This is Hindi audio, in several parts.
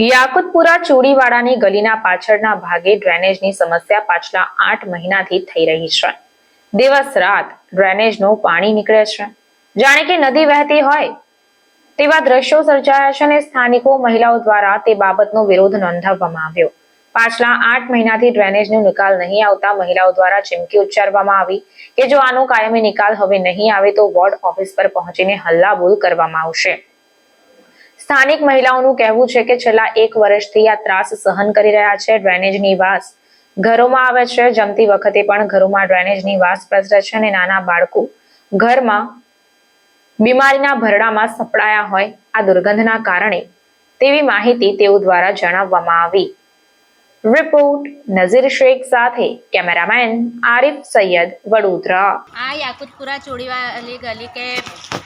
યાકુતપુરા ચોરીવાલાની ગલીના પાછળના ભાગે ડ્રેનેજની સમસ્યા પાછલા આઠ મહિનાથી થઈ રહી છે. દિવસ રાત ડ્રેનેજનું પાણી નીકળે છે. જાણે કે નદી વહેતી હોય તેવા દ્રશ્યો સર્જાયા છે અને સ્થાનિકો, મહિલાઓ દ્વારા તે બાબતનો વિરોધ નોંધાવવામાં આવ્યો. પાછલા આઠ મહિનાથી ડ્રેનેજનો નિકાલ નહીં આવતા મહિલાઓ દ્વારા ચીમકી ઉચ્ચારવામાં આવી કે જો આનો કાયમી નિકાલ હવે નહીં આવે તો વોર્ડ ઓફિસ પર પહોંચીને હલ્લાબોલ કરવામાં આવશે. સ્થાનિક મહિલાઓનું કહેવું છે કે છેલ્લા એક વર્ષથી આ ત્રાસ સહન કરી રહ્યા છે, ડ્રેનેજની વાસ ઘરોમાં આવે છે, જમતી વખતે પણ ઘરોમાં ડ્રેનેજની વાસ પ્રસરે છે અને નાના બાળકો ઘરમાં બીમારીના ભરડામાં સપડાયા હોય આ દુર્ગંધના કારણે તેવી માહિતી તેઓ દ્વારા જણાવવામાં આવી. रिपोर्ट नजीर शेख साथ है कैमरामैन आरिफ सैयद वडोदरा। આ याकूतपुरा चूड़ी वाली गली के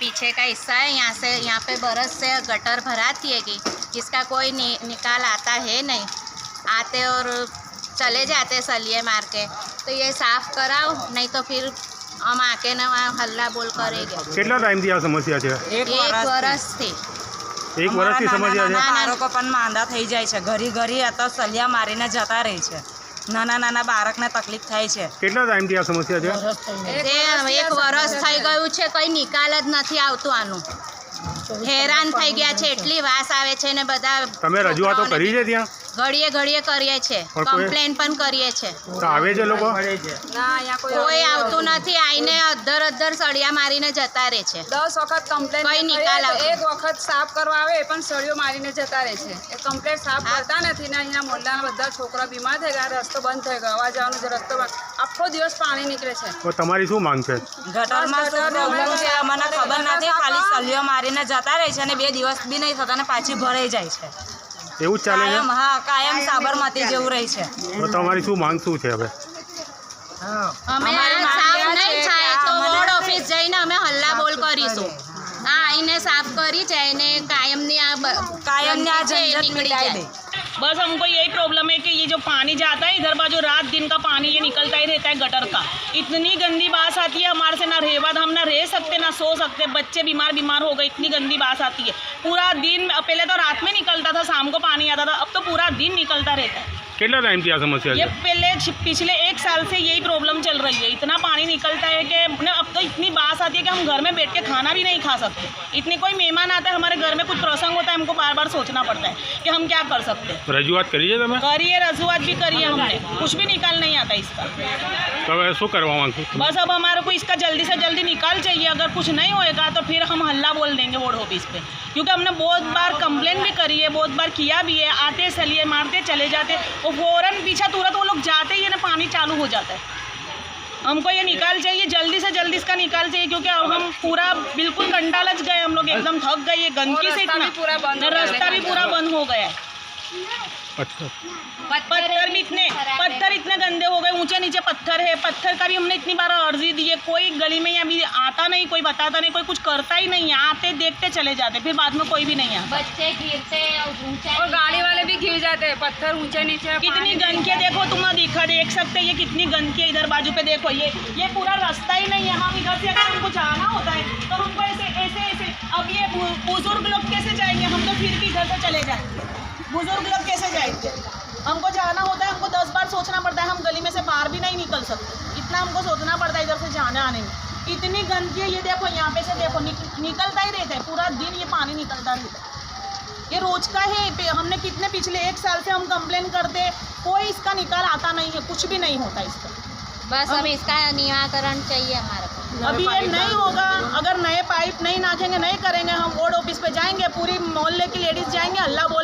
पीछे का हिस्सा है। यहाँ से यहाँ पे बरस से गटर भराती है कि इसका कोई नि, निकाल आता है नहीं। आते और चले जाते सलिए मार के। तो ये साफ़ कराओ नहीं तो फिर हम आके ना वहाँ हल्ला बोल करेंगे। कितना टाइम दिया समस्या एक बरस थी। એક વર્ષથી સમજ્યા છે. નાના લોકો પણ માંદા થઈ જાય છે. ઘરી ઘરી આ સલિયા મારીને જતા રહે છે. નાના નાના બાળકને તકલીફ થાય છે. કેટલા ટાઈમથી આ સમસ્યા છે? એક વર્ષ થઈ ગયું છે કઈ નિકાલ જ નથી આવતું આનું. હેરાન થઈ ગયા છે એટલી વાસ આવે છે ને બધા તમે રજૂઆતો કરી છે ત્યાં? ઘડીએ ઘડીએ કરીએ છે. પણ કોઈ- કમ્પ્લેન પણ કરીએ છે. તો આવે છે લોકો? કોઈ આવતું નથી આઈને અધર અધર સળિયા મારીને જતા રહે છે. દસ વખત કમ્પ્લેન કઈ નિકાલ આવતો. એક વખત સાફ કરવા આવે એ પણ સળિયો મારીને જતા રહે છે. એ કમ્પ્લેન સાફ હા. કરતા નથી ને અહીંયા મોહલ્લાના બધા છોકરા બીમાર થઈ ગયા રસ્તો બંધ થઈ ગયો આવવા જવાનો જે રસ્તો બંધ. આખો દિવસ પાણી નીકળે છે. તો તમારી શું માંગ છે? ગટરમાં શું પ્રોબ્લેમ છે? મને ખબર નથી ખાલી સળિયો મારીને જતા રહે છે અને બે દિવસ બી નહીં થતા ને પાછી ભરાઈ જાય છે. એવું જ ચાલે કાયમ છે હા કાયમ સાબરમતી જેવું રહે છે. તો તમારી શું માંગ શું છે હવે? અમે આ સાફ નહીં થાય તો વોર્ડ ઓફિસ જઈને અમે હલ્લા બોલ કરીશું. હા આઈને સાફ કરી જાય ને કાયમની આ કાયમની આ ઝંઝટ નીકળી જાય. દે. बस हमको यही प्रॉब्लम है कि ये जो पानी जाता है इधर बाजू रात दिन का पानी ये निकलता ही रहता है गटर का। इतनी गंदी बास आती है हमारे से ना रेवाद हम ना रह सकते ना सो सकते बच्चे बीमार बीमार हो गए इतनी गंदी बास आती है। पूरा दिन पहले तो रात में निकलता था शाम को पानी आता था अब तो पूरा दिन निकलता रहता है। कितना टाइम की समस्या ये पहले पिछले एक साल से यही प्रॉब्लम चल रही है। इतना पानी निकलता है कि अब तो इतनी बास आती है कि हम घर में बैठ के खाना भी नहीं खा सकते। इतने कोई मेहमान आता है हमारे घर में कुछ प्रसंग होता है है हमको बार बार सोचना पड़ता है कि हम क्या कर सकते हैं। तो रजुआत करिए करिए रजुआत भी करिए हमने। कुछ भी निकाल नहीं आता इसका। तो ऐसा करवा बस अब हमारे को इसका जल्दी से जल्दी निकाल चाहिए। अगर कुछ नहीं होएगा तो फिर हम हल्ला बोल देंगे वोर्ड ऑफ़िस पे। क्योंकि हमने बहुत बार कंप्लेन भी करी है बहुत बार किया भी है। आते चलिए मारते चले जाते। और फ़ौरन पीछा तुरंत वो लोग जाते ही ना पानी चालू हो जाता है। हमको ये निकाल चाहिए जल्दी से जल्दी इसका निकाल चाहिए क्योंकि अब हम पूरा बिल्कुल कंडा लच गए हम लोग एकदम थक गए ये गंदगी से इतना। रास्ता भी पूरा बंद हो गया। है अच्छा। पत्थर भी इतने ऊँचे नीचे पत्थर है पत्थर का भी हमने इतनी बार अर्जी दी है। कोई गली में अभी आता नहीं कोई बताता नहीं कोई कुछ करता ही नहीं है। आते देखते चले जाते फिर बाद में कोई भी नहीं आता। बच्चे गिरते ऊंचाई और गाड़ी वाले भी गिर जाते हैं पत्थर ऊँचे नीचे कितनी गंदगी है। देखो तुम दिखा देख सकते ये कितनी गंदगी है इधर बाजू पे देखो ये ये पूरा रास्ता ही नहीं है। हम इधर से अगर हमको जाना होता है तो हमको ऐसे ऐसे ऐसे अब ये बुज़ुर्ग लोग कैसे जाएँगे? हम तो फिर भी इधर से चले जाएँगे। बुज़ुर्ग लोग कैसे जाएँगे? हमको जाना होता है हमको दस बार सोचना पड़ता है हम गली में से बाहर भी नहीं निकल सकते। इतना हमको सोचना पड़ता है इधर से जाने आने में। इतनी गंदगी है ये देखो यहाँ पे से देखो निक, निकलता ही रहता है पूरा दिन ये पानी निकलता रहता है। ये रोज का है हमने कितने पिछले एक साल से हम कंप्लेन करते कोई इसका निकाल आता नहीं है कुछ भी नहीं होता इसका। बस अब इसका निराकरण चाहिए हमारे को। अभी ये नहीं होगा अगर नए पाइप नहीं नाचेंगे नहीं करेंगे हम वार्ड ऑफ़िस पे जाएँगे पूरी मोहल्ले की लेडीज़ जाएँगे अल्लाह फिर